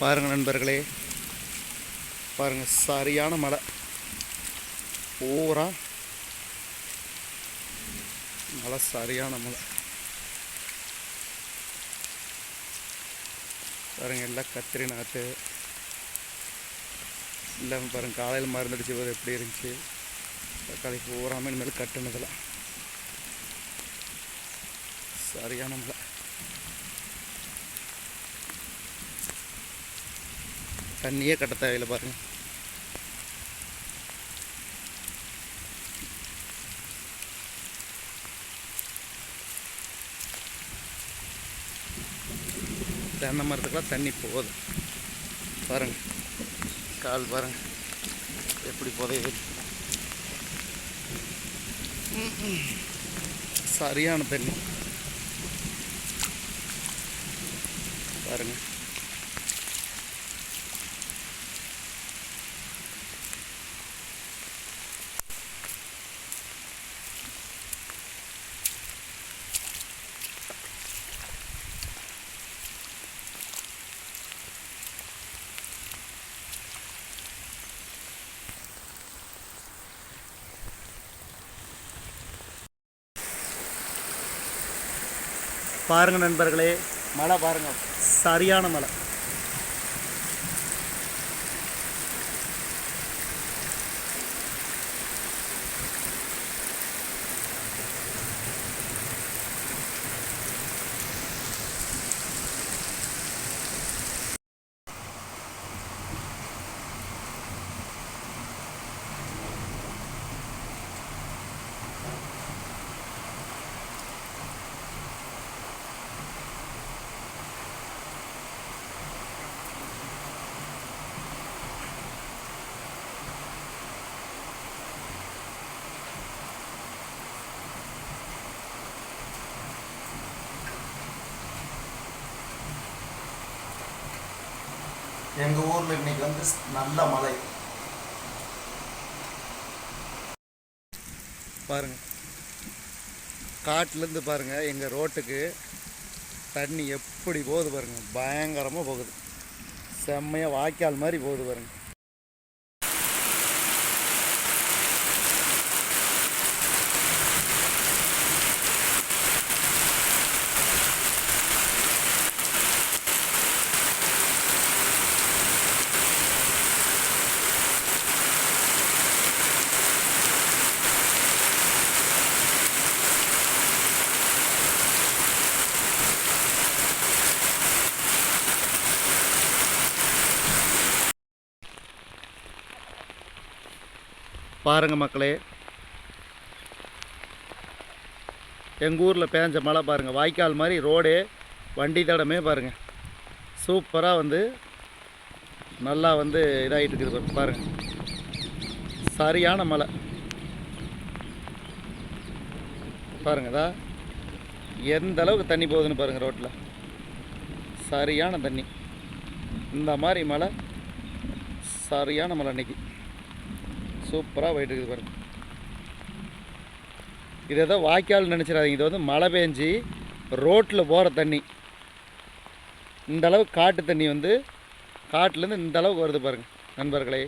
பாருங்கள் நண்பர்களே. பாருங்கள் சரியான மழை. பூரா மழை சரியான மழை. பாருங்கள் எல்லாம் கத்திரி நாற்று இல்லை பாருங்க காலையில் மருந்தடிச்சு போது எப்படி இருந்துச்சு? தக்காளி பூராமல் இனிமேல் கட்டுனதில். சரியான மழை. தண்ணியே கட்ட தேவையில்லை பாருங்கள் தென்னை மரத்துக்கெல்லாம் தண்ணி போகுது. பாருங்கள் கால் பாருங்கள் எப்படி புதையுது. சரியான தண்ணி. பாருங்கள் பாருங்கள் நண்பர்களே. மழை பாருங்கள் சரியான மழை. எங்கள் ஊரில் இன்னைக்கு வந்து நல்ல மழை. பாருங்க. காட்டிலேருந்து பாருங்க எங்கள் ரோட்டுக்கு தண்ணி எப்படி போகுது பாருங்க. பயங்கரமாக போகுது. செம்மையாக வாய்க்கால் மாதிரி போகுது பாருங்க. பாருங்கள் மக்களே. எங்கள் ஊரில் பேஞ்ச மழை பாருங்கள் வாய்க்கால் மாதிரி ரோடே வண்டி தடமே பாருங்கள் சூப்பராக வந்து நல்லா வந்து இதாகிட்டு இருக்குது பாருங்கள் சரியான மழை பாருங்க இதா. எந்த அளவுக்கு தண்ணி போகுதுன்னு பாருங்கள் ரோட்டில் சரியான தண்ணி. இந்த மாதிரி மழை சரியான மழை அன்னைக்கு. சூப்பராக போயிட்டு இருக்குது பாருங்க. இது ஏதோ வாய்க்கால் நினச்சிடாதீங்க. இது வந்து மழை பெஞ்சி ரோட்டில் போகிற தண்ணி. இந்த காட்டு தண்ணி வந்து காட்டுலேருந்து இந்த அளவுக்கு வருது பாருங்கள் நண்பர்களே.